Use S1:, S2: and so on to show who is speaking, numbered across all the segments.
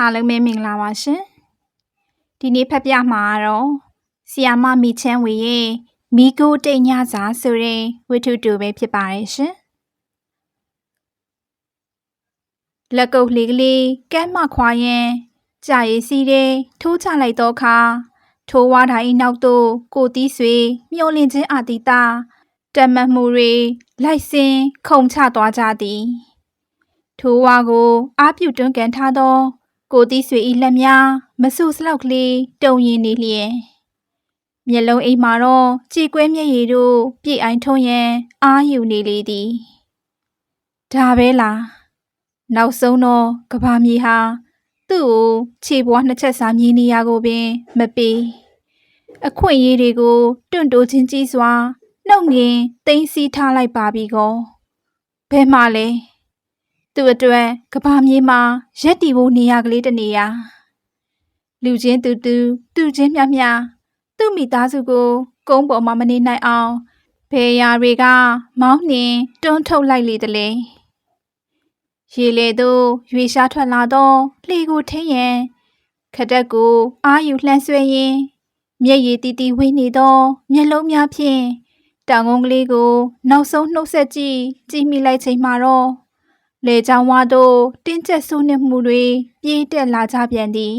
S1: အားလုံးပဲမင်္ဂလာပါရှင်ဒီနေ့ဖတ်ပြမှာကတော့ဆီယာမမီချမ်းဝေရဲ့မိကိုတိတ်ညစာဆိုတဲ့ဝတ္ထုတူပဲဖြစ်ပါတယ်ရှင်လက်ကုပ်လေးကလေးကမ်းမခွာရင်ကြာရည်စီးတဲ့ထိုးချလိုက်တော့ခါထိုးဝါတိုင်းနောက်သို့ကိုတီးဆွေမျောလင့်ခြင်းအာတိတာတမတ်မှုတွေလိုက်စင်ခုံချသွားကြသည်ထိုးဝါကိုအားပြုတွန်းကန်ထားသော ကိုတီးဆွေဤလက်များမဆူစလောက်ကလေးတုံရင်နေလျက်မျက်လုံးအိမ်မှာတော့ကြည်ကွဲမျက်ရည်တို့ပြည့်အိုင်ထုံးရန်အာယူနေလေသည်ဒါပဲလားနောက်ဆုံးတော့ကဘာမြေဟာသူ့ကိုခြေပွားနှစ်ချက်စာမြည်နေရကိုပင်မပေးအခွင့်အရေးတွေကိုတွန့်တိုးချင်းကြီးစွာနှုတ်ငင်သိမ်းဆည်းထားလိုက်ပါပြီကောဘယ်မှလဲ သူ့အတွက်ကဘာမြေမှာရက်တီဖို့နေရကလေးတနေရာလူချင်းတူတူတူချင်းမြမြသူ့မိသားစုကို ကုန်းပေါ်မှာမနေနိုင်အောင်ဘယ်ရာတွေက မောင်းနှင်တွန်းထုတ်လိုက်လေတလဲရေလေသို့ရွေရှားထွက်လာတော့လှေကိုထင်းရင်ခတက်ကိုအာယူလှမ်းဆွဲရင်မျက်ရည်တီတီဝေးနေသောမျက်လုံးများဖြင့်တောင်ကုန်းကလေးကို နောက်ဆုံးနှုတ်ဆက်ကြည့်ကြည့်မိလိုက်ချိန်မှာတော့ လေချောင်းဝါတို့တင်းကျပ်ဆိုးနှက်မှုတွေပြေးတက်လာကြပြန်သည်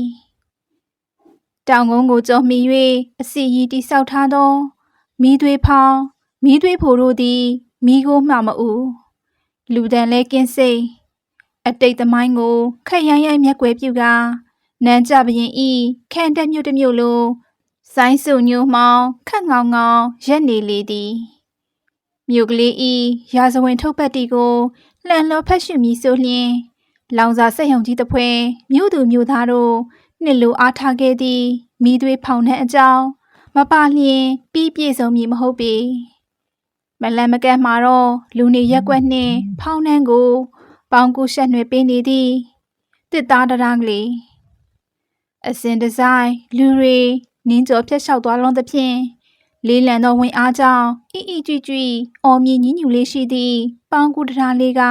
S1: တောင်ကုန်းကိုကြောမိ၍အစီရီတိဆောက်ထားသောမိသွေးဖောင်းမိသွေးဖိုတို့သည်မိကိုမှမအူလူတန်လဲကင်းစိတ်အတိတ်သမိုင်းကိုခက်ရိုင်းရိုင်းမျက်ွယ်ပြုကနန်းကြပရင်ဤခန့်တက်မြို့တစ်မြို့လုံးဆိုင်းစုညိုမှောင်ခက်ငောင်ငောင်ရက်နေလေသည်မြို့ကလေးဤရာဇဝင်ထုတ်ပတ်တီကို လှန်လောဖက်ရှိမီဆိုလျင်လောင်စာစက်ရုံကြီးတစ်ဖွဲမြို့သူမြို့သားတို့နှစ်လိုအားထားခဲ့သည့်မိသွေးဖောင်တဲ့အကြောင်းမပါလျင်ပြီးပြည့်စုံမည်မဟုတ်ပေမလန်မကက်မှာတော့လူနေရက်ွက်နှင့်ဖောင်းနှန်းကို ပေါင်းကူရှက်နွယ်ပေးနေသည်တစ်သားတရန်းကလေးအစင်ဒီဇိုင်းလူတွေနင်းကျော်ဖြတ်လျှောက်သွားလုံးသဖြင့် လေးလံသောဝင်အားကြောင့်အီအီကြွကြွအော်မြည်ညညူလေးရှိသည့်ပေါင်းကူတရာလေးက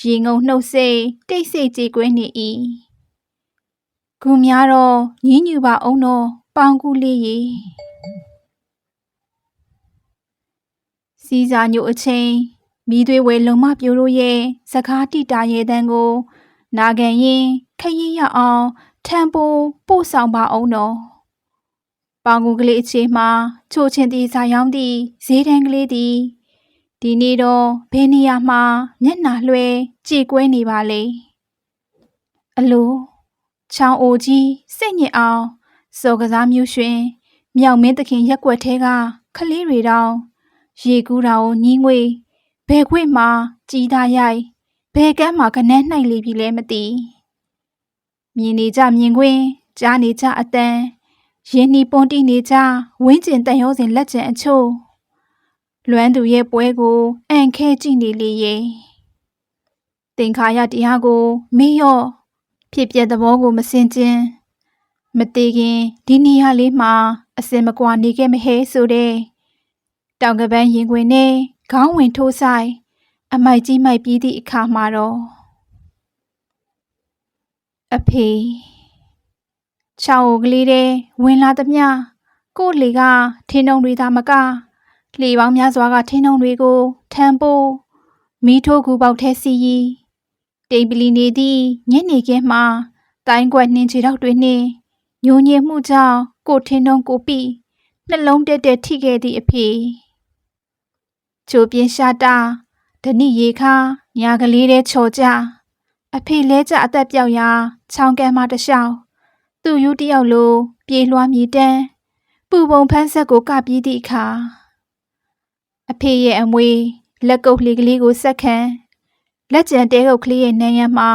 S1: ရေငုံနှုတ်စိတ်တိတ်ဆိတ်ကြေကွဲနေ၏ဂူများတော့ညညူပါအောင်တော့ပေါင်းကူလေးရေစီစာညို့အချင်းမိသွေးဝဲလုံမပြိုးတို့ရဲ့စကားတိတာရဲ့တန်းကို နာခံရင်ခရီးရအောင်ထံပိုးပို့ဆောင်ပါအောင်တော့ ပေါင်ကူကလေးအခြေမှာချိုချင်းတီစာရောင်းသည့်ဈေးတန်းကလေးသည်ဒီနေ့တော့ဘယ်နေရာမှာမျက်နှာလွှဲကြည်ကွဲနေပါလေအလိုချောင်းအိုကြီးစိတ်ညစ်အောင်စော်ကစားမျိုးရွှင်မြောက်မင်းသခင်ရက်ွက်သေးကခလေးတွေတောင်ရေကူးတာကိုညီးငွေဘယ်ခွေမှာကြီးသားရိုက်ဘယ်ကမ်းမှာကနန်းနိုင်လေပြီလဲမသိမြင်နေကြမြင်ခွင်းကြားနေကြအတန် ရင်းနှီးပွန်တီနေကြဝင်းကျင်တန်ရောစဉ်လက်ကျန်အချို့လွမ်းသူရဲ့ပွဲကိုအန်ခဲကြည့်နေလေရဲ့တင်ခါရတရားကိုမေ့ရော့ဖြစ်ပြသဘောကိုမစင်ကျင်မသေးခင်ဒီနေရာလေးမှာအစင်မကွာနေခဲ့မဟဲဆိုတဲ့တောင်ကပန်းရင်ခွင်နဲ့ခေါင်းဝင်ထိုးဆိုင်အမိုက်ကြီးမိုက်ပြီးသည့်အခါမှာတော့အဖေ ချောင်းကလေးတဲ့ဝင်လာသမျှကို့လေကထင်းုံတွေသာမကလေပေါင်းများစွာကထင်းုံတွေကိုထမ်းပိုးမီးထိုးကူပေါက်ထဲစီရီတိမ်ပလီနေသည့်ညနေခင်းမှာတိုင်းကွက်နှင်းချေတော့တွေနှင့်ညိုညင်မှုကြောင့်ကိုထင်းုံကိုပြီနှလုံးတက်တက်ထိခဲ့သည့်အဖေချိုပြင်းရှာတာဓနိရေခါညာကလေးတဲ့ချော်ကြအဖေလဲကြအသက်ပြောက်ရာချောင်းကမ်းမတလျှောက် သူ့ယူတယောက်လို ပြေးလွှားမြည်တမ်းပူပုံဖန်းဆက်ကိုကပြီးသည့်အခါအဖေရဲ့အမွေလက်ကုပ်လေးကလေးကိုဆက်ခံလက်ကျန်တဲကုတ်ကလေးရဲ့နန်းရံမှာ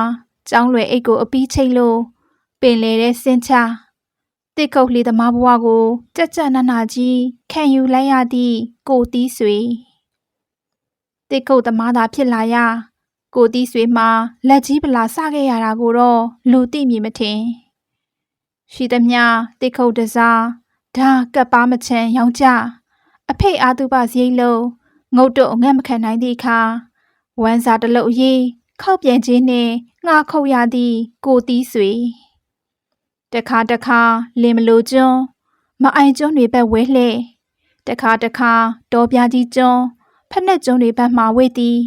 S1: ကျောင်းလွယ်အိတ်ကိုအပီးချိတ်လို့ပင်လေတဲ့စင်ချတစ်ကုတ်လေးသမားဘဝကိုကြက်ကြက်နနကြီးခံယူလိုက်ရသည့်ကိုတီးဆွေတစ်ကုတ်သမားသာဖြစ်လာရကိုတီးဆွေမှာလက်ကြီးပလာစခဲ့ရတာကိုတော့လူသိမြင်မထင် ရှိသမျှတစ်ခုတ်တစားဒါကပ်ပါမချန်ရောင်ကြအဖေအာသူပစရိတ်လုံးငုတ်တော့ငတ်မခံနိုင်သည့်အခါဝမ်းစာတလုတ်ရေးခောက်ပြန်ခြင်းနှင့်ငှာခုတ်ရသည့်ကိုတီးဆွေတခါတခါလင်မလိုကျွန်းမအိုင်ကျွန်းတွေဘက်ဝဲလှဲ့တခါတခါတော်ပြကြီးကျွန်းဖက်နှက်ကျွန်းတွေဘက်မှာဝေ့သည်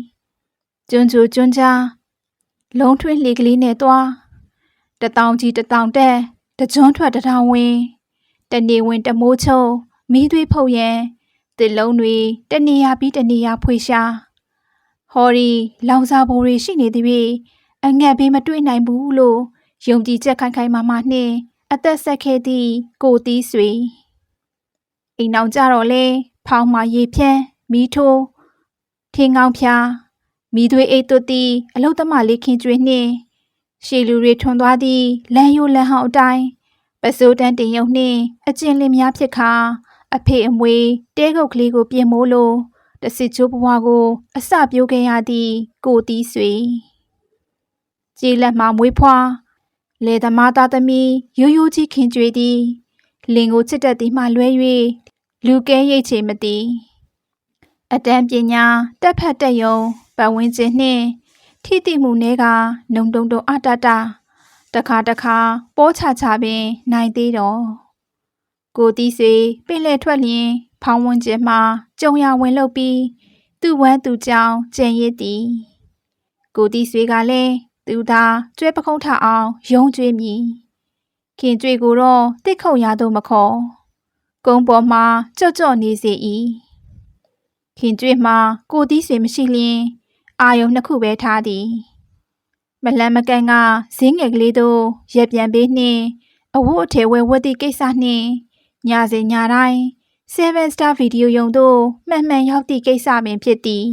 S1: ကျွန်းကျူကျွန်းကြားလုံးထွေးလှေကလေးနဲ့သွားတတောင်ကြီးတတောင်တက် တကျွန်းထွက်တထောင်ဝင်တနေဝင်တမိုးချုံမီးသွေးဖုတ်ရန်တစ်လုံးတွေတနေရပြီးတနေရဖွေရှာဟော်ရီလောင်စာဘိုးတွေရှိနေသည်ဖြင့်အငတ်ဘေးမတွေ့နိုင်ဘူးလို့ယုံကြည်ချက်ခိုင်ခိုင်မာမာနှင့်အသက်ဆက်ခဲ့သည့်ကိုတီးဆွေအိမ်အောင်ကြတော့လေဖောင်းမှရေဖြန်းမီးထိုးထင်းကောင်းဖြာမီးသွေးအိတ်သွတ်သည့်အလုတ်သမလေးခင်ကျွေးနှင့် ရှေလူတွေထွန်သွားသည့်လမ်းရိုးလမ်းဟောင်းအတိုင်းပစိုးတန်းတင်ယုံနှင့်အကျဉ်လင်းများဖြစ်ခါအဖေအမွေတဲကုတ်ကလေးကိုပြင်မိုးလို့တစစ်ချိုးဘဝကိုအစပြိုးခဲ့ရသည့်ကိုတီးဆွေကြည်လက်မှမွေးဖွားလေသမားသားသမီးရိုးရိုးကြီးခင်ကြွေသည်လင်ကိုချစ်တတ်သည်မှလွဲ၍လူကဲရိတ်ချေမသည်အတန်းပညာတက်ဖတ်တက်ယုံပတ်ဝန်းကျင်နှင့် ထိတိမှုနည်းကနုံတုံတုံအတတတခါတခါပိုးချချပင်နိုင်သေးတော့ကိုတီးစေပင်လေထွက်လျင် ဖောင်းဝန်းကျင်မှာကြုံရဝင်လုပ်ပြီးသူ့ဝမ်းသူကြောင်ကျင်ရစ်သည်ကိုတီးဆွေကလည်းသူသာကျွဲပခုံးထအောင်ယုံကြွေးမိခင်ကြွေကိုတော့တစ်ခုံရတော့မခေါ်ကုန်းပေါ်မှာကြော့ကြော့နေစေ၏ခင်ကြွေမှာကိုတီးဆွေမရှိလျင် အာယုံနှစ်ခုပဲထားသည်မလန်းမကန်ကဇင်းငယ်ကလေးတို့ရက်ပြန်ပေးနှင့်အဝတ်အထည်ဝယ်ဝတ်သည့်ကိစ္စနှင့်ညစဉ်ညတိုင်း7 star video ယုံတို့မှန်မှန်ရောက်သည့်ကိစ္စပင်ဖြစ်သည်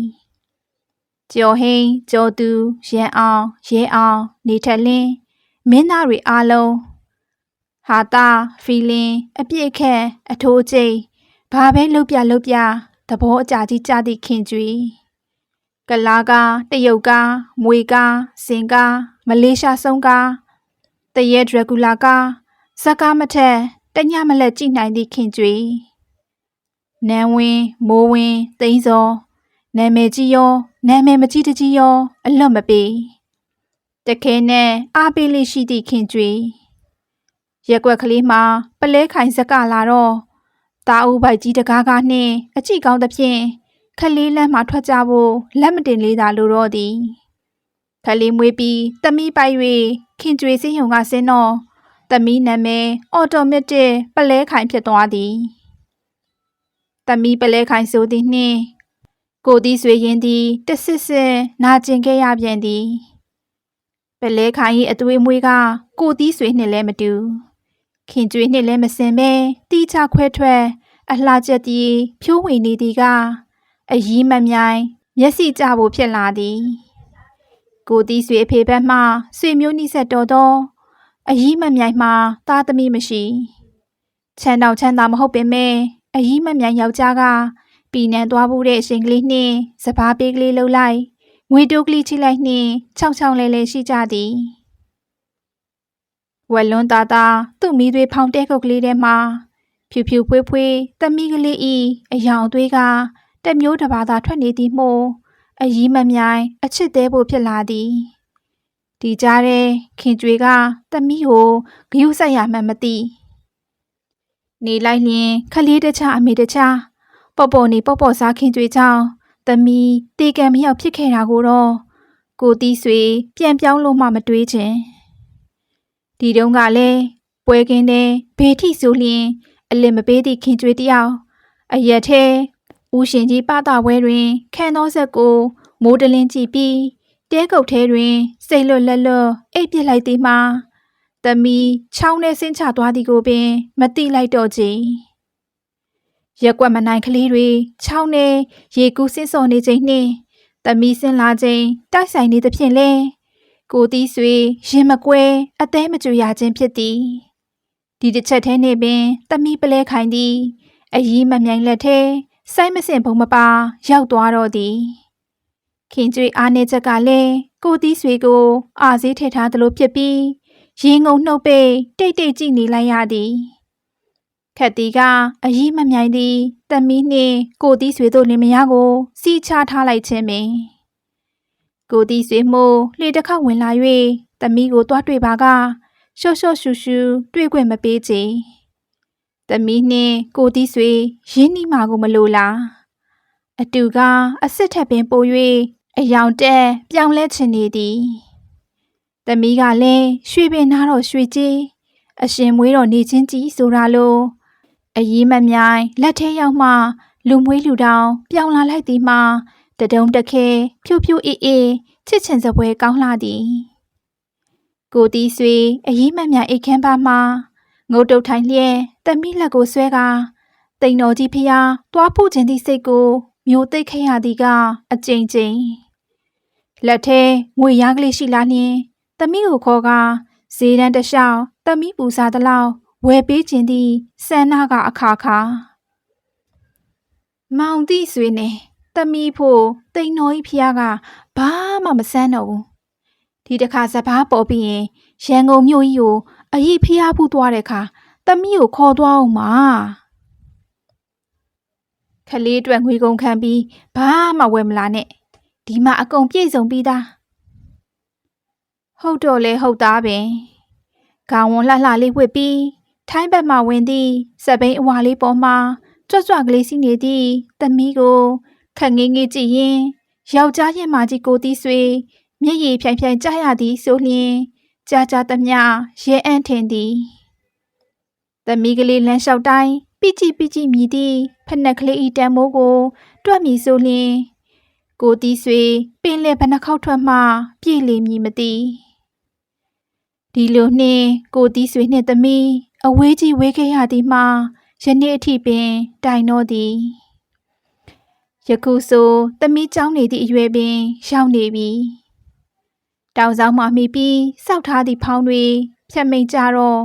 S1: ကျော်ဟိန်ကျော်သူရန်အောင်ရဲအောင် နေထလင်းမင်းသားတွေအားလုံးဟာတာဖီလင်းအပြည့်ခက်အထိုးကျိဘာပဲလှုပ်ပြလှုပ်ပြသဘောအကြကြီးကြသည့်ခင်ကျွေ ကလာကားတရုတ်ကားမွေကားစင်ကားမလေးရှားဆုံးကားတရဲဒရဂူလာကားဇကားမထက်တညမလက်ကြည့်နိုင်သည့်ခင်ကျွေနန်းဝင်းမိုးဝင်းသိန်းစောနာမည်ကြီးရောနာမည်မကြီးတကြီးရော အလွတ်မပေးတခဲနဲ့အားပေးလေးရှိသည့်ခင်ကျွေရက်ွက်ကလေးမှာပလဲခိုင်စကလာတော့တာဦးပိုက်ကြီးတကားကားနှင့်အကြည့်ကောင်းသဖြင့် ခလေးလမ်းမှာထွက်ကြဖို့လက်မတင်လေးသာလိုတော့သည်ခလေးမွေးပြီးတမိပိုက်၍ခင်ကျွေစင်းယုံကဆင်းတော့တမိနာမည်အော်တိုမက်တစ်ပလဲခိုင်ဖြစ်သွားသည်တမိပလဲခိုင်ဆိုသည်နှင့်ကိုသည်ဆွေရင်သည်တဆစ်ဆစ်နာကျင်ခဲ့ရပြန်သည်ပလဲခိုင်၏အသွေးမွေးကကိုသည်ဆွေနှင့်လည်းမတူခင်ကျွေးနှင့်လည်းမစင်ပဲတီးချခွဲထွက်အလှကျက်သည်ဖြိုးဝင်နေသည်က အယီးမမြိုင်မျက်စိကျဖို့ဖြစ်လာသည်ကိုသည်ဆွေအဖေဘက်မှဆွေမျိုးနှိဆက်တော်သောအယီးမမြိုင်မှသားသမီးမရှိချမ်းတော်ချမ်းသာမဟုတ်ပင်မဲ့အယီးမမြိုင်ယောက်ျားကပြည်နံသွားဖို့တဲ့အချိန်ကလေးနှင့်စပားပေးကလေးလှုပ်လိုက်ငွေတိုးကလေးချိလိုက်နှင့်ချောင်းချောင်းလဲလဲရှိကြသည်ဝက်လွန်းသားသားသူ့မိသွေးဖောင်းတဲခုတ်ကလေးထဲမှာဖြူဖြူဖွေးဖွေးသမီးကလေးဤအယောင်သွေးက တမျိုးတစ်ပါးသာထွက်နေသည်မို့အယီးမမြိုင်အချစ်သေးဖို့ဖြစ်လာသည်ဒီကြားထဲခင်ကျွေကသမီးကိုဂယုဆက်ရမှန်းမသိနေလိုက်လျင်ခလေးတခြားအမေတခြားပေါ့ပေါ့နေပေါ့ပေါ့စားခင်ကြွေချောင်းသမီးတေကံမရောက်ဖြစ်ခဲ့တာကိုတော့ကိုတီးဆွေပြန်ပြောင်းလို့မှမတွေးချင်ဒီတုန်းကလည်းပွဲကင်းတဲ့ဘေးထိဆိုလျင်အလင်မပေးသည့်ခင်ကြွေတယောက်အရက်ထဲ ဦးရှင်ကြီးပတာပွဲတွင်ခန်းသောဆက်ကိုမိုးတလင်းကြည့်ပြီးတဲကုတ်ထဲတွင်စိတ်လွတ်လက်လွတ်အိပ်ပစ်လိုက်သည်မှာသမီးချောင်းနဲ့ဆင်းချသွားသည်ကိုပင်မသိလိုက်တော့ကြည်ရက်ွက်မနိုင်ကလေးတွေချောင်းနဲ့ရေကူးဆင်းစော်နေချိန်နှင့်သမီးဆင်းလာချိန်တိုက်ဆိုင်နေသဖြင့်လဲကိုတီးဆွေရင်မကွဲအသေးမကြွရခြင်းဖြစ်သည်ဒီတစ်ချက်ထဲနေပင်သမီးပလဲခိုင်သည်အယီးမမြိုင်လက်ထဲ စိုက်မစင်ဘုံမပါ ရောက်သွားတော့သည်ခင်ကျွေးအားနေချက်ကလည်းကိုတီးဆွေကိုအာစည်းထည့်ထားသလိုဖြစ်ပြီးရင်ငုံနှုတ်ပိတ်တိတ်တိတ်ကြည့်နေလိုက်ရသည်ခက်တီကအယီးမမြိုင်သည်တမီးနှင့်ကိုတီးဆွေတို့လင်မယားကို စီးချထားလိုက်ခြင်းပင်ကိုတီးဆွေမို့လေတစ်ခေါက်ဝင်လာ၍သမီးကိုတွားတွေ့ပါကရှော့ရှော့ရှူရှူတွေ့ခွင့်မပေးချေ သမီးနှင့်ကိုတီးဆွေရင်းနှီးမှာကိုမလိုလားအတူကအစ်စ်ထက်ပင်ပို၍အယောင်တက်ပြောင်းလဲချင်နေသည်သမီးကလည်းရွှေပင်နာတော့ရွှေကြီးအရှင်မွေးတော်နေချင်းကြီးဆိုတာလို့အရေးမမြိုင်လက်ထဲရောက်မှလူမွေးလူတောင်ပြောင်းလာလိုက်သည်မှာတဒုံတခဲဖြူဖြူအေးအေးချစ်ချင်စပွဲကောင်းလာသည် ကိုတီးဆွေအရေးမမြိုင်အိတ်ခမ်းပါမှာ ငုတ်တုတ်ထိုင်လျက်သမီးလက်ကိုဆွဲကာတိန်တော်ကြီးဖျားတွားဖို့ခြင်းသည့်စိတ်ကိုမျိုးသိပ်ခဲ့ရသည်ကအကြိမ်ကြိမ်လက်ထဲငွေရကလေးရှိလာလျင်သမီးကိုခေါ်ကာဈေးတန်းတစ်လျှောက်သမီးပူစားသလောက်ဝယ်ပေးခြင်းသည့်ဆန္ဒကအခါခါမောင်သည့်ဆွေနေသမီးဖို့တိန်တော်ကြီးဖျားကဘာမှမဆန်းတော့ဘူးဒီတစ်ခါစပားပေါ်ပြီးရင်ရန်ကုန်မြို့ကြီးကို အရေးဖျားဖူးသွားတဲ့အခါသမီးကိုခေါ်သွားအောင်ပါခလေးအတွက်ငွေကုန်ခံပြီးဘာမှဝယ်မလာနဲ့ဒီမှာအကုန်ပြည့်စုံပြီးသားဟုတ်တော့လေဟုတ်သားပင်ခေါင်းဝန်းလှလှလေးဝစ်ပြီးထိုင်းဘက်မှဝင်သည့်စပိန်အဝါလေးပေါ်မှာကြွကြွကလေးစီးနေသည့်သမီးကိုခက်ငေးငေးကြည့်ရင်ယောက်ျားရင်မကြီးကိုတီးဆွေမျက်ရည်ဖြိုင်ဖြိုင်ကြားရသည်ဆိုလျင် ကြာကြာသမျှရဲအံ့ထင်သည်သမီးကလေးလမ်းလျှောက်တိုင်းပိကြည့်ပိကြည့်မြည်သည့်ဖက်နှက်ကလေးဤတန်မိုးကိုတွက်မြည်ဆိုလျင်ကိုတီးဆွေပင်လေဘနှခောက်ထွက်မှပြေးလေမြည်မသိဒီလိုနှင့်ကိုတီးဆွေနှင့်သမီးအဝေးကြီးဝေးခဲ့ရသည်မှာယနေ့အထိပင်တိုင်တော့သည်ယခုဆိုသမီးကျောင်းနေသည့်အရွယ်ပင်ရောက်နေပြီ တောင်ဆောင်မှမိပြီးစောက်ထားသည့်ဖောင်းတွေဖြတ်မိန်ကြတော့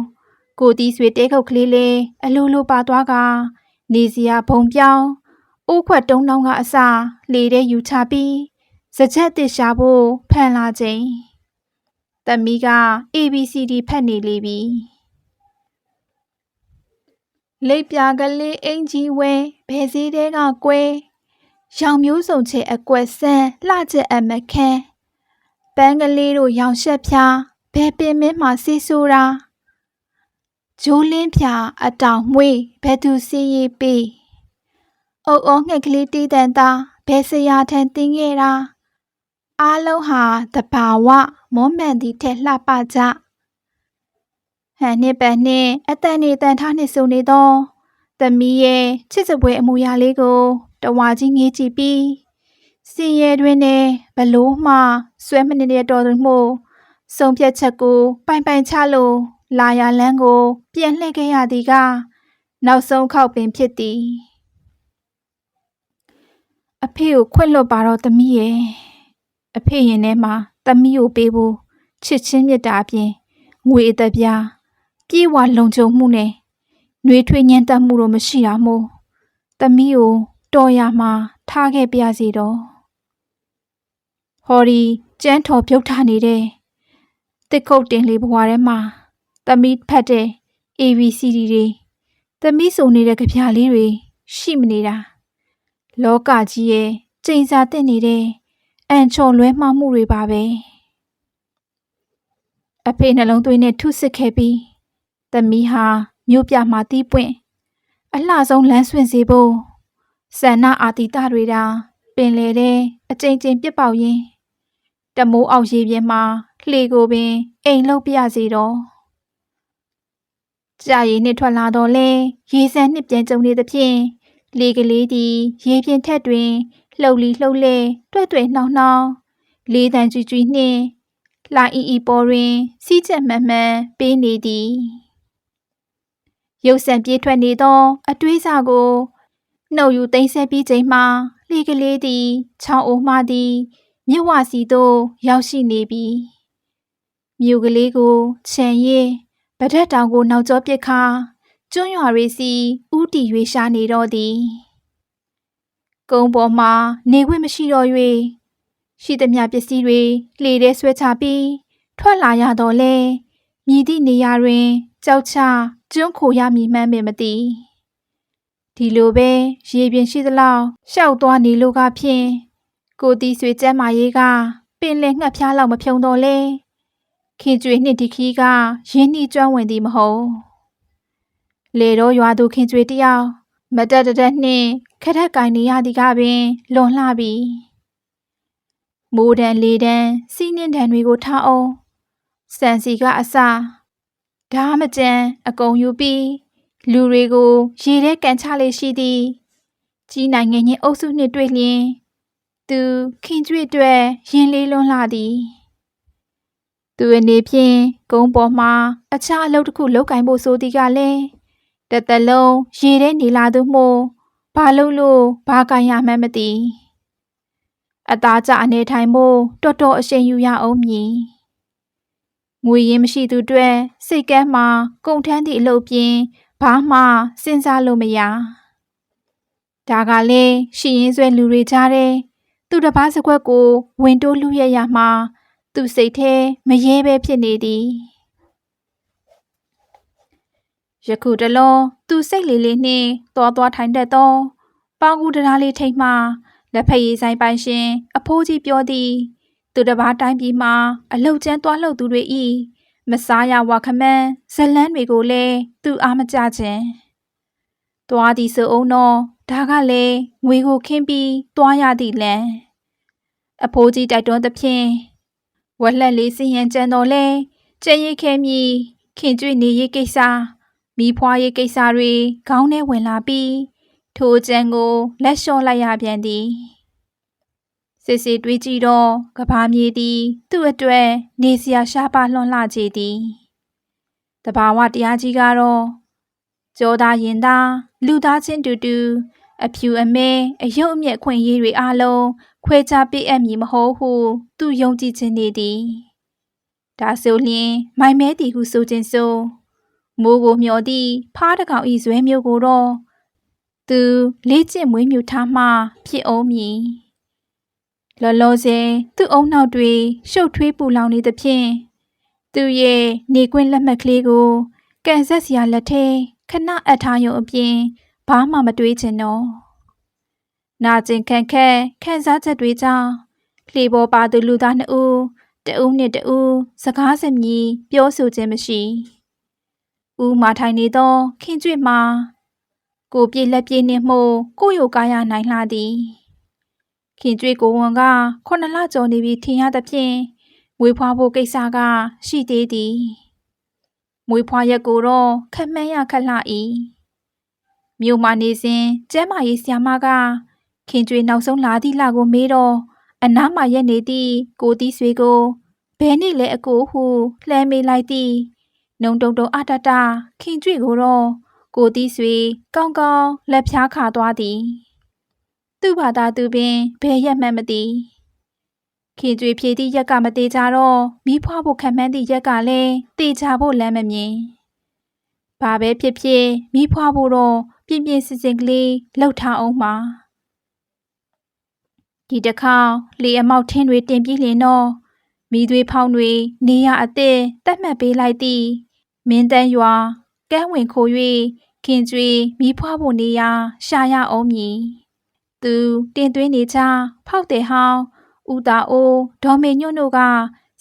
S1: ကိုတီးဆွေတဲခုတ်ကလေးလေးအလိုလိုပါသွားကနေစရာဘုံပြောင်းအိုးခွက်တုံးတောင်းကအစာလေတဲ့ယူချပြီးစကြက်တစ်ရှာဖို့ဖန်လာခြင်းသမီးက ABCD ဖတ်နေလေပြီလိပ်ပြာကလေးအင်ကြီးဝဲဘယ်စည်းတဲကကွဲရောင်မျိုးစုံချေအကွက်ဆန်းလှချက်အမခန်း ပန်းကလေးတို့ရောင်ရှက်ဖြာဘယ်ပင်မင်းမှဆေးဆိုးတာဂျိုးလင်းဖြာအတောင်မွေးဘယ်သူစီးရေးပေးအုပ်အောငှက်ကလေးတီးတန်သားဘယ်ဆရာထံတင်းခဲ့တာအားလုံးဟာတဘာဝမွမ်းမံသည့်ထက်လှပကြဟန်နှစ်ပန်နှင့်အတန်နေတန်ထားနှင့်ဆိုနေသောသမီးရဲ့ချစ်စပွဲအမူအရာလေးကိုတဝါကြီးငေးကြည့်ပြီး စင်ရဲတွင်နဲ့ဘလို့မှဆွဲမနေရတော်သူမှုဆုံးဖြတ်ချက်ကိုပိုင်ပိုင်ချလို့လာရလန်းကို ပြန်လှည့်ခဲ့ရသည်က နောက်ဆုံးခောက်ပင်ဖြစ်သည်အဖေကိုခွင့်လွတ်ပါတော့သမီးရဲ့အဖေရင်ထဲမှာသမီးကိုပေးဖို့ချစ်ချင်းမြတ်တာအပြင်ငွေအသက်ပြားပြေးဝလုံခြုံမှုနဲ့နှွေးထွေးညံ့တက်မှုတော့မရှိတာမို့သမီးကိုတော်ရမှာထားခဲ့ပြစီတော့ ဟော်ဒီကျန်းတော်ပြုတ်ထနေတဲ့တစ်ခုတ်တင်လေးဘွားထဲမှာသမီးဖတ်တဲ့ ABCD တွေသမီးစုံနေတဲ့ကြပြလေးတွေရှိမနေတာလောကကြီးရဲ့ကျိန်စာတက်နေတဲ့အန်ချော်လွဲမှားမှုတွေပါပဲအဖေနှလုံးသွေးနဲ့ထုစစ်ခဲ့ပြီးသမီးဟာမြို့ပြမှာတီးပွင့်အလှဆုံးလမ်းဆွင့်စေဖို့ဆန္နာအာတိတတွေတာပင်လေတဲ့အကြိမ်ကြိမ်ပြစ်ပေါက်ရင်း တမိုးအောက်ရေပြင်မှာလှေကိုပင်အိမ်လောက်ပြစီတော့ကြာရည်နှစ်ထွက်လာတော့လဲရေစံနှစ်ပြန်ကြုံနေသဖြင့်လေကလေးသည်ရေပြင်ထက်တွင်လှုပ်လီလှုပ်လဲတွဲ့တွဲ့နှောင်းနှောင်းလေးတန်ကြွကြွနှင့်လာအီအီပေါ်တွင်စီးချက်မှန်မှန်ပေးနေသည်ရုပ်ဆန်ပြေးထွက်နေသော အတွေးစာကိုနှုတ်ယူသိမ်းဆည်းပြီးချိန်မှာလေကလေးသည်ချောင်းအိုမှသည် မြဝစီသို့ရောက်ရှိနေပြီမြို့ကလေးကိုခြံရည်ဗဒက်တောင်ကိုနောက်ကျောပစ်ခါကျွန်းရွာရီစီဥတီရွေရှာနေတော့သည်ကုန်းပေါ်မှာနေခွင့်မရှိတော့၍ရှိသမျှပစ္စည်းတွေလှေထဲဆွဲချပြီးထွက်လာရတော့လဲမြည်သည့်နေရာတွင်ကြောက်ချကျွန်းခိုရမည်မှန်းပင်မသိဒီလိုပဲရေပြင်ရှိသလောက်ရှောက်သွားနေလို့ကဖြင့် ကိုတီဆွေကျမ်းမာရေးကပင်လယ်ငှက်ဖျားလောက်မဖြုံတော့လေခင်ကျွေနှစ်ဒီခီးကရင်းနှီးကျွမ်းဝင်သည်မဟုတ်လေတော့ရွာသူခင်ကျွေတယောက်မတက်တတက်နှင့်ခရက်ကင်နေရသည်ကပင်လွန်လှပြီမိုးတန်လေတန်စီးနှင်းတန်တွေကိုထားအောင်စံစီကအစဓာမကြံအကုံယူပြီးလူတွေကိုရေထဲကန်ချလေရှိသည်ကြီးနိုင်ငံချင်းအုပ်စုနှင့်တွေ့လျင် သူခင်ကျွေအတွက်ရင်လေးလွန်းလာသည်သူအနေဖြင့်ကုန်းပေါ်မှအခြားအလုပ်တစ်ခုလုပ်ကင်ဖို့ဆိုသည်ကလည်းတသက်လုံးရေထဲနေလာသူမို့ဘာလုပ်လို့ဘာကင်ရမှန်းမသိအသားကျအနေထိုင်ဖို့တော်တော်အရှိန်ယူရအောင်မည်ငွေရင်းမရှိသူတွေစိတ်ကမ်းမှာကုန်ထမ်းသည့်အလုပ်ပြင်ဘာမှစဉ်းစားလို့မရဒါကလည်းရှိရင်ဆွဲလူတွေကြားတဲ့ သူတစ်ပါးစကွက်ကိုဝင်တိုးလူရရမှာသူစိတ်ထဲမရဲပဲဖြစ်နေသည်ယခုတလုံးသူစိတ်လေးလေးနှင့်သွားသွားထိုင်တတ်သောပေါင်ကူတရားလေးထိတ်မှလက်ဖက်ရည်ဆိုင်ပိုင်ရှင် အဖိုးကြီးပြောသည်သူတစ်ပါးတိုင်းပြည်မှာအလုတ်ကျန်းသွားလှုပ်သူတွေဤမစားရဝါခမန်းဇလန်းတွေကိုလည်းသူအားမကြခြင်းသွားသည်ဆိုအောင်တော့ ဒါကလည်းငွေကိုခင်းပြီးသွားရသည်လန်အဖိုးကြီးတိုက်တွန်းသဖြင့်ဝက်လက်လေးစင်ရန်ကြံတော်လဲကျဲရိတ်ခဲမြည်ခင်ကျွေးနေရေးကိစ္စမိဖွားရေးကိစ္စတွေခေါင်းထဲဝင်လာပြီးထိုအကျံကိုလက်လျှော့လိုက်ရပြန်သည်စစ်စစ်တွေးကြည့်တော့ကဘာမြေသည် သူ့အတွက်နေစရာရှားပါလွန်လှကြသည်တဘာဝတရားကြီးကတော့ကြောသားရင်သားလူသားချင်းတူတူ အဖြူအမဲအယုတ်အမျက်ခွင့်ရေးတွေအလုံးခွဲခြားပေးအပ်မည်မဟုတ်ဟု သူယုံကြည်ခြင်းနေသည်ဒါဆိုလျှင်မိုင်မဲတီဟုဆိုခြင်းဆိုမိုးကိုမျောသည့်ဖားတကောင်ဤဇွဲမျိုးကိုတော့သူလေးကျင့်မွေးမြူထားမှဖြစ်အောင်မည်လောလောဆယ်သူ့အုံနောက်တွေရှုပ်ထွေးပူလောင်နေသဖြင့်သူရဲ့နေကွင်းလက်မှတ်ကလေးကိုကန်ဆက်စရာလက်ထဲခဏအပ်ထားရုံအပြင် ဘာမှမတွေးချင်တော့နာကျင်ခန့်ခက်ခံစားချက်တွေကြောင့်လှေပေါ်ပါသူလူသားနှစ်ဦးတဦးနှင့်တဦးစကားစမြည်ပြောဆိုခြင်းမရှိဦးမာထိုင်နေသောခင်ကျွေ့မှာကိုပြေလက်ပြေနှင့်မှုကိုယိုကားရနိုင်လှသည်ခင်ကျွေ့ကိုဝန်ကခုနှစ်လကျော်နေပြီထင်ရသဖြင့်မွေးဖွားဖို့ကိစ္စကရှိသေးသည်မွေးဖွားရက်ကိုတော့ခက်မှန်းရခက်လှ၏ မြို့မှာနေစဉ်ကျမ်းမာရေးဆရာမကခင်ကျွေနောက်ဆုံးလာသည့်လကိုမေးတော့အနားမှာရက်နေသည့်ကိုတီးဆွေကိုဘဲနေလဲအကိုဟုလှမ်းမေးလိုက်သည်နှုံတုံတုံအတတခင်ကျွေကိုတော့ကိုတီးဆွေကောင်းကောင်းလက်ဖြားခါသွားသည်သူ့ဘာသာသူပင်ဘယ်ရက်မှန်းမသိခင်ကျွေဖြေသည့်ရက်ကမသေးကြတော့မိဖွားဖို့ခံမှန်းသည့်ရက်ကလည်းတေချာဖို့လမ်းမမြင်ဘာပဲဖြစ်ဖြစ်မိဖွားဖို့တော့ ပြင်းပြင်းစင်စင်ကလေးလှုပ်ထားအောင်မှာဒီတစ်ခါလေအမောက်ထင်းတွေတင်ပြီးလင်တော့မိသွေးဖောင်းတွေနေရအသစ်တက်မှတ်ပေးလိုက်သည်မင်းတန်းရွာကမ်းဝင်ခို၍ခင်ကျွေမိဖွားဖို့နေရရှာရအောင်မည်သူတင်သွင်းနေချဖောက်တဲ့ဟောင်းဦးတာအိုးဒေါ်မေညွန့်တို့က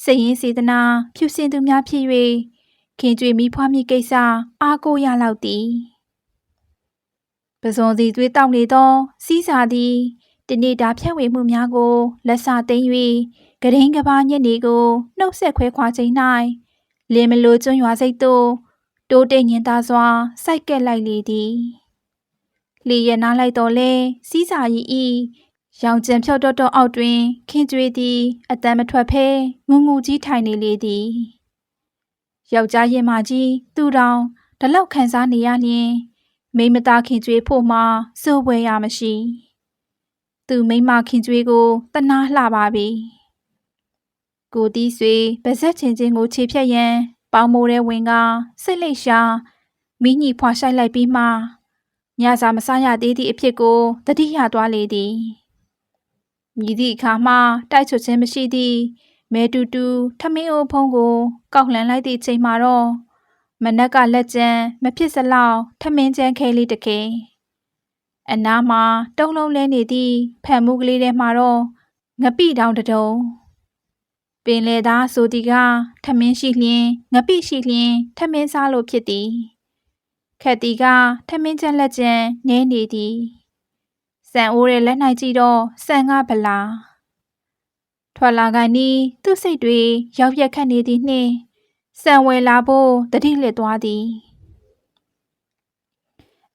S1: စိတ်ရင်းစေတနာဖြူစင်သူများဖြစ်၍ခင်ကျွေမိဖွားမိကိစ္စအားကိုးရလောက်သည် ပဇွန်စီသွေးတောက်နေသော စီးစာသည်တနေ့တာဖြန့်ဝေမှုများကိုလက်စသိမ်း၍ဂရင်းကဘာညက်နေကိုနှုတ်ဆက်ခွဲခွာချိန်၌လင်းမလိုကျွန်းရွာစိတ်သို့တိုးတိတ်ညင်သားစွာစိုက်ကက်လိုက်လေသည်လေရနာလိုက်တော်လဲစီးစာရီဤရောင်ကျံဖြော့တော့တော့အောက်တွင်ခင်းကျွေးသည်အတမ်းမထွက်ဖဲငုံငူကြီးထိုင်နေလေသည်ယောက်ျားရင်မကြီးသူတောင်ဒီလောက်ခံစားနေရလျင် မိမသားခင်ကျွေးဖို့မှစိုးပွဲရမရှိသူမိမခင်ကျွေးကိုတနာလှပါပြီကိုတီးဆွေပါဇက်ချင်းချင်းကိုခြေဖြတ်ရန်ပေါင်မိုးတဲ့ဝင်ကစိတ်လိတ်ရှာမိညီဖွာရှိုက်လိုက်ပြီးမှညစာမစားရသေးသည့်အဖြစ်ကိုတတိယသွားလေသည်မြည်သည့်အခါမှတိုက်ချွတ်ခြင်းမရှိသည့်မဲတူတူထမင်းအိုးဖုံးကိုကောက်လှန်လိုက်သည့်ချိန်မှာတော့ မနက်ကလက်ကျန်မဖြစ်စလောက်ထမင်းကျန်းခဲလေးတခဲအနားမှာတုံးလုံးလဲနေသည့်ဖန်မှုကလေးထဲမှာတော့ငပိတောင်တုံပင်လေသားဆိုသည်ကထမင်းရှိလျင်ငပိရှိလျင်ထမင်းစားလို့ဖြစ်သည်ခက်တီကထမင်းချက်လက်ကျန်နဲနေသည်စံအိုးရဲ့လက်၌ကြည့်တော့စံကဗလာထွက်လာကနီးသူ့စိတ်တွေရောက်ရက်ခတ်နေသည်နှင့် စံဝယ်လာဖို့တတိလစ်သွားသည်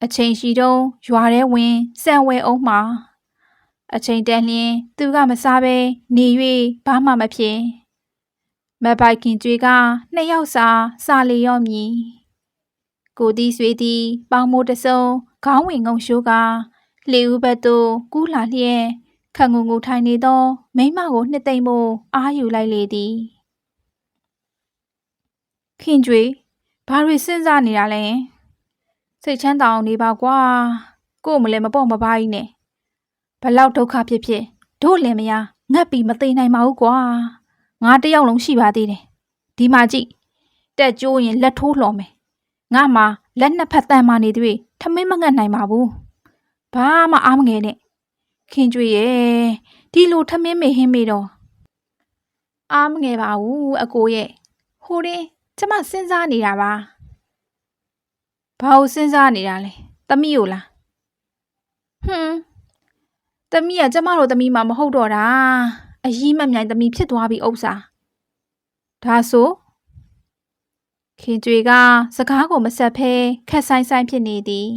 S1: အချိန်ရှိတုံးရွာထဲဝင်စံဝယ်အောင်မှာအချိန်တန်လျင်သူကမစားဘဲနေ၍ဘာမှမဖြစ်မပိုက်ခင်ကျွေးကနှစ်ယောက်စာစာလီရော့မည်ကိုတီးဆွေးသည်ပေါင်မိုးတစုံခေါင်းဝင်ငုံရှိုးကလေဦးဘက်သို့ကူးလာလျက်ခငုံငုံထိုင်နေသောမိမကိုနှစ်သိမ့်ဖို့အာယူလိုက်လေသည် ခင်ကျွေဘာတွေစဉ်းစားနေတာလဲစိတ်ချမ်းသာအောင်နေပါကွာကို့မလဲမပေါ့မပါကြီးနဲ့ဘလောက်ဒုက္ခဖြစ်ဖြစ်တို့လည်းမရငတ်ပြီးမသိနိုင်ပါဘူးကွာငါတယောက်လုံးရှိပါသေးတယ်ဒီမှာကြည့်တက်ကျိုးရင်လက်ထိုးလှော်မယ်ငါမှလက်နှစ်ဖက်တန်မှနေသည်ထမင်းမငတ်နိုင်ပါဘူးဘာမှအားမငယ်နဲ့ခင်ကျွေရဲ့ဒီလိုထမင်းမေဟင်းမေတော့အားမငယ်ပါဘူးအကိုရဲ့ဟိုရင် ကျမစဉ်းစားနေတာပါဘာလို့စဉ်းစားနေတာလဲသမီးကိုလားဟွန်းသမီးကကျမတို့သမီးမှမဟုတ်တော့တာအကြီးမမြိုင်သမီးဖြစ်သွားပြီဥစ္စာဒါဆိုခင်ကျွေကစကားကိုမဆက်ဖဲခက်ဆိုင်ဆိုင်ဖြစ်နေသည်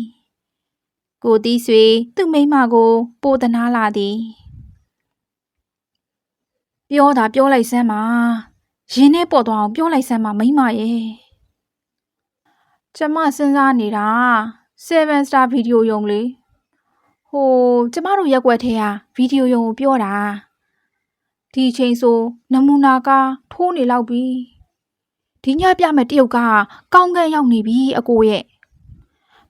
S1: ကိုတီးဆွေသူ့မိမကို ပိုတနာလာသည်ပြောတာပြောလိုက်စမ်းပါ ရင်းနဲ့ပေါ်သွားအောင်ပြောလိုက်စမ်းပါမိမရဲ့ကျမစဉ်းစားနေတာ7 star ဗီဒီယိုယုံလေဟိုကျမတို့ရက်ွက်ထဲကဗီဒီယိုယုံကိုပြောတာဒီချိန်ဆိုနမူနာကထိုးနေလောက်ပြီဒီညပြမဲ့တယောက်ကကောင်းကန်းရောက်နေပြီအကိုရဲ့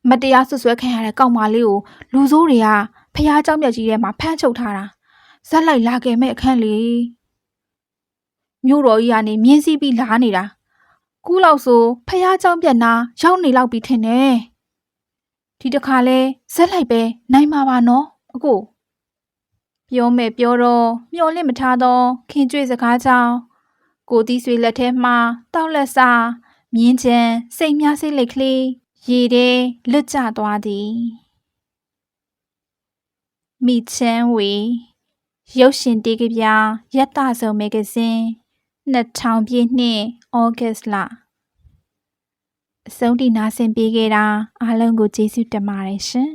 S1: မတရားဆွဆွဲခံရတဲ့ကောင်မလေးကိုလူဆိုးတွေကဖះเจ้าမြတ်ကြီးထဲမှာဖမ်းချုပ်ထားတာဇက်လိုက်လာခဲ့မဲ့အခန့်လေ မြို့တော်ကြီးကနေမြင်းစည်းပြီးလာနေတာကူးလောက်ဆိုဖះเจ้าပြက်နာရောက်နေလောက်ပြီထင်တယ်ဒီတစ်ခါလဲဇက်လိုက်ပဲနိုင်မှာပါနော်အကိုပြောမယ်ပြောတော့မျောလင့်မထားသောခင်ကျွေးစကားကြောင့်ကိုတီးဆွေလက်ထဲမှတောက်လက်စာမြင်းချံစိတ်များစိတ်လက်ကလေးရေထဲလွတ်ကျသွားသည်မိချမ်းဝေရုပ်ရှင်တေးကပြရက်တဆုံမဂ္ဂဇင်း 2000ပြည့်နှစ်ဩဂတ်လအဆုံးထိနာဆင်ပေးခဲ့တာအားလုံးကိုကျေးဇူးတင်ပါတယ်ရှင်